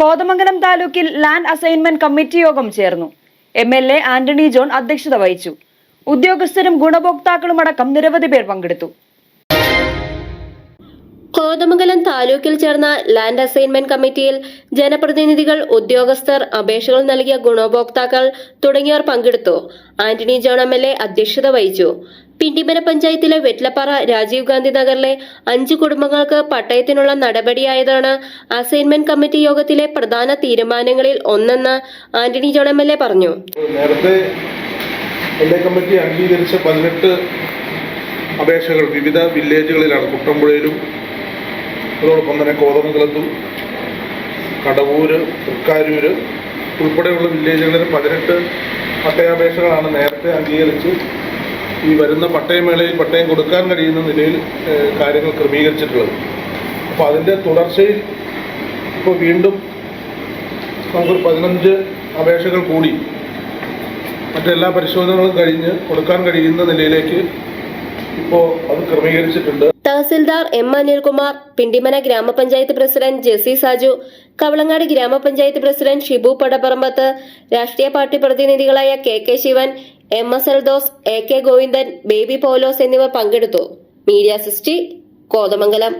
കോതമംഗലം താലൂക്കിൽ land assignment committee യോഗം ചേർന്നു. M L A Antony John അധ്യക്ഷത വഹിച്ചു. ഉദ്യോഗസ്ഥരും ഗുണഭോക്താക്കളും അടക്കം നിരവധി പേർ പങ്കെടുത്തു. കോതമംഗലം താലൂക്കിൽ ചേർന്ന ലാൻഡ് അസൈൻമെന്റ് കമ്മിറ്റിയിൽ ജനപ്രതിനിധികൾ ഉദ്യോഗസ്ഥർ അപേക്ഷകൾ നൽകിയ ഗുണഭോക്താക്കൾ തുടങ്ങിയവർ പങ്കെടുത്തു. Antony John M L A അധ്യക്ഷത വഹിച്ചു. പിണ്ടിമന പഞ്ചായത്തിലെ വെറ്റ്ലപ്പാറ രാജീവ് ഗാന്ധി നഗറിലെ അഞ്ച് കുടുംബങ്ങൾക്ക് പട്ടയത്തിനുള്ള നടപടിയായതാണ് അസൈൻമെന്റ് കമ്മിറ്റി യോഗത്തിലെ പ്രധാന തീരുമാനങ്ങളിൽ ഒന്നെന്ന് ആന്റണി ജോൺ എം എൽ പറഞ്ഞു. നേരത്തെ കമ്മിറ്റി അംഗീകരിച്ച പതിനെട്ട് അപേക്ഷകൾ വിവിധ വില്ലേജുകളിലാണ്. കുട്ടമ്പുഴയിലും അതോടൊപ്പം തന്നെ കോതമംഗലത്തും കടവൂര് തൃക്കാരൂര് ഉൾപ്പെടെയുള്ള വില്ലേജുകളിൽ പതിനെട്ട് പട്ടയാപേക്ഷകളാണ് നേരത്തെ അംഗീകരിച്ച് ഈ വരുന്ന പട്ടയമേളയിൽ പട്ടയം കൊടുക്കാൻ കഴിയുന്ന നിലയിൽ കാര്യങ്ങൾ ക്രമീകരിച്ചിട്ടുള്ളത്. അപ്പോൾ അതിന്റെ തുടർച്ചയിൽ ഇപ്പോൾ വീണ്ടും നമുക്കൊരു പതിനഞ്ച് അപേക്ഷകൾ കൂടി മറ്റെല്ലാ പരിശോധനകളും കഴിഞ്ഞ് കൊടുക്കാൻ കഴിയുന്ന നിലയിലേക്ക് ഇപ്പോൾ അത് ക്രമീകരിച്ചിട്ടുണ്ട്. തഹസിൽദാർ എം അനിൽകുമാർ പിണ്ടിമന ഗ്രാമപഞ്ചായത്ത് പ്രസിഡന്റ് ജെസി സാജു കവളങ്ങാട് ഗ്രാമപഞ്ചായത്ത് പ്രസിഡന്റ് ഷിബു പടപ്പറമ്പത്ത് രാഷ്ട്രീയ party പ്രതിനിധികളായ K K Sivan M S Eldhose A K Govindan Baby Paulose എന്നിവർ പങ്കെടുത്തു. മീഡിയ സിസ്റ്റി കോതമംഗലം.